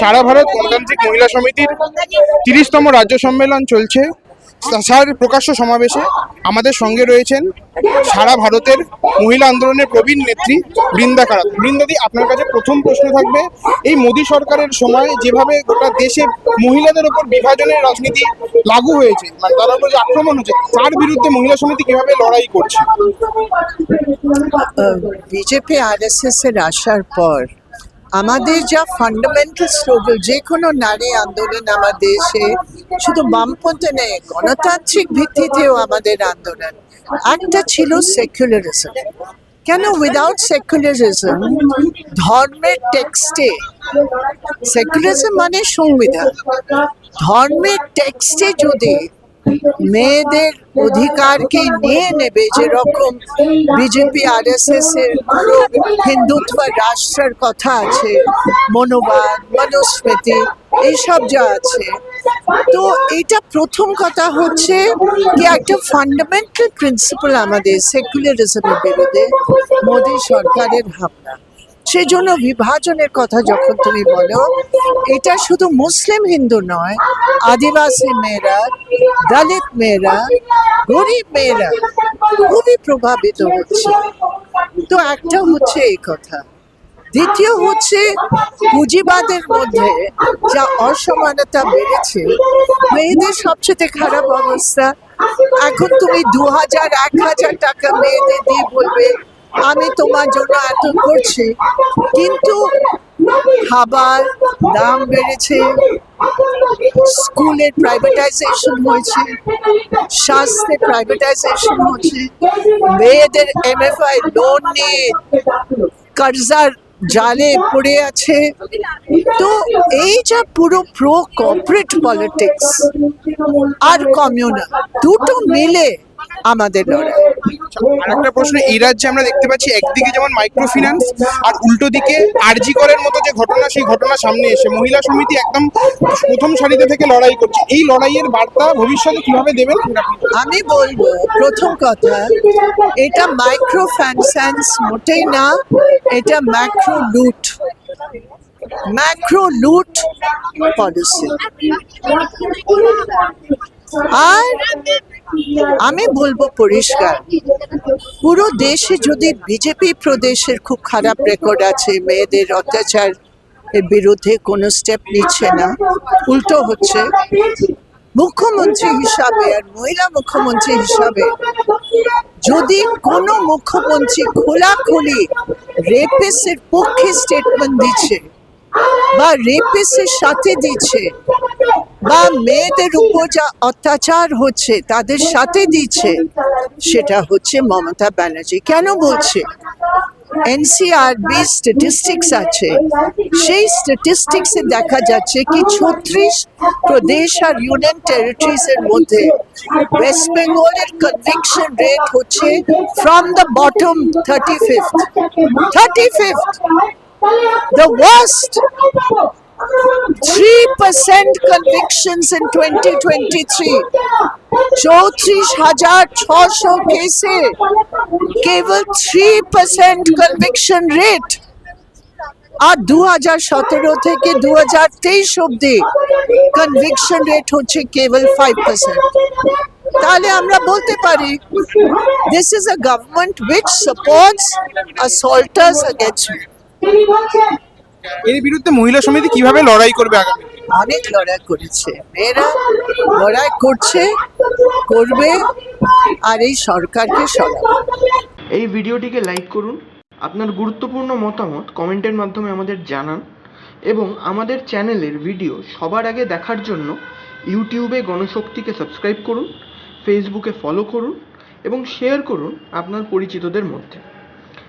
সারা ভারত গণতান্ত্রিক মহিলা সমিতির তিরিশতম রাজ্য সম্মেলন চলছে। স্যার, প্রকাশ্য সমাবেশে আমাদের সঙ্গে রয়েছেন সারা ভারতের মহিলা আন্দোলনের প্রবীণ নেত্রী বৃন্দা কারাত। বৃন্দাদি আপনার কাছে প্রথম প্রশ্ন থাকবে, এই মোদী সরকারের সময় যেভাবে গোটা দেশে মহিলাদের ওপর বিভাজনের রাজনীতি লাগু হয়েছে মানে তার উপর যে আক্রমণ হচ্ছে, তার বিরুদ্ধে মহিলা সমিতি কীভাবে লড়াই করছে? বিজেপি আরএসএস এর আসার পর আমাদের যা ফান্ডামেন্টাল স্ট্রাগল যে কোনো নারী আন্দোলন আমার দেশে শুধু বামপন্থী নেই গণতান্ত্রিক ভিত্তিতেও আমাদের আন্দোলন। একটা ছিল সেকুলারিজম কেন উইদাউট সেকুলারিজম ধর্মের টেক্সটে সেকুলারিজম মানে সংবিধান। ধর্মের টেক্সটে যদি মেয়েদের নিয়ে নেবে যেরকম বিজেপি আর এস এস এর হিন্দুত্ব রাষ্ট্রের কথা আছে মনোবাদ মনুস্মৃতি এইসব যা আছে। তো এটা প্রথম কথা হচ্ছে কি একটা ফান্ডামেন্টাল প্রিন্সিপাল আমাদের সেকুলারিজমের বিরুদ্ধে, মোদী সরকারের হামলা সেজন্য বিভাজনের কথা যখন তুমি বলো, এটা শুধু মুসলিম হিন্দু নয়, আদিবাসী মেয়েরা, দলিত মেয়েরা, গরিব মেয়েরা খুবই প্রভাবিত হচ্ছে। তো একটা হচ্ছে এই কথা। দ্বিতীয় হচ্ছে পুঁজিবাদের মধ্যে যা অসমানতা বেড়েছে, মেয়েদের সবচেয়ে খারাপ অবস্থা। এখন তুমি দু হাজার এক হাজার টাকা মেয়েদের দিয়ে বলবে আমি তোমার জন্য এত করছি, কিন্তু খাবার দাম বেড়েছে, স্কুলের প্রাইভেটাইজেশন হয়েছে, স্বাস্থ্যে প্রাইভেটাইজেশন হয়েছে, মেয়েদের এমএফআই লোন নিয়ে কর্জার জালে পড়ে আছে। তো এই যা পুরো প্রো কর্পোরেট পলিটিক্স আর কমিউনাল দুটো মিলে আমাদের লড়াই আর একটা প্রশ্ন এই রাজ্যে আমরা দেখতে পাচ্ছি একদিকে যেমন মাইক্রো ফিন্যান্স আর উল্টো দিকে আরজি করের মতো যে ঘটনা সেই ঘটনা সামনে এসে মহিলা সমিতি একদম প্রথম সারিতে থেকে লড়াই করছে। এই লড়াইয়ের বার্তা ভবিষ্যতে কীভাবে দেবেন? আমি বলব প্রথম কথা এটা মাইক্রো মোটেই না এটা ম্যাক্রো লুট ম্যাক্রো লুট পলিসি আর আমি বলব পরিষ্কার। পুরো দেশে যদি বিজেপি প্রদেশের খুব খারাপ রেকর্ড আছে, মেয়েদের অত্যাচার এর বিরুদ্ধে কোনো স্টেপ নিচ্ছে না, উল্টো হচ্ছে মুখ্যমন্ত্রী হিসাবে আর মহিলা মুখ্যমন্ত্রী হিসাবে যদি কোনো মুখ্যমন্ত্রী খোলাখুলি রেপিসের পক্ষে স্টেটমেন্ট দিচ্ছে বা রেপিসের সাথে দিচ্ছে বা মেয়েদের উপর যা অত্যাচার হচ্ছে তাদের সাথে দিচ্ছে, সেটা হচ্ছে মমতা ব্যানার্জি। কেন বলছে? এনসিআরবি স্ট্যাটিস্টিক্স আছে। সেই স্ট্যাটিস্টিক্সে দেখা যাচ্ছে কি ছত্রিশ প্রদেশ আর ইউনিয়ন টেরিটরিজ এর মধ্যে ওয়েস্ট বেঙ্গলের কনভিকশন রেট হচ্ছে from the bottom thirty fifth thirty fifth the worst 3% convictions in 2023 চৌত্রিশ হাজার ছশো কেসে কেবল থ্রি পার্সেন্ট কনভিকশন রেট আর দু হাজার সতেরো থেকে দু হাজার তেইশ অব্দি কনভিকশন রেট হচ্ছে কেবল ফাইভ পার্সেন্ট তাহলে আমরা বলতে পারি this is a government which supports assaulters against women. এর বিরুদ্ধে মহিলা সমিতি কীভাবে লড়াই করবে আগামী অনেক লড়াই করেছে। মেয়েরা লড়াই করছে করবে আর এই সরকারকে সরাবে। এই ভিডিওটিকে লাইক করুন আপনার গুরুত্বপূর্ণ মতামত কমেন্টের মাধ্যমে আমাদের জানান এবং আমাদের চ্যানেলের ভিডিও সবার আগে দেখার জন্য ইউটিউবে গণশক্তিকে সাবস্ক্রাইব করুন ফেসবুকে ফলো করুন এবং শেয়ার করুন আপনার পরিচিতদের মধ্যে।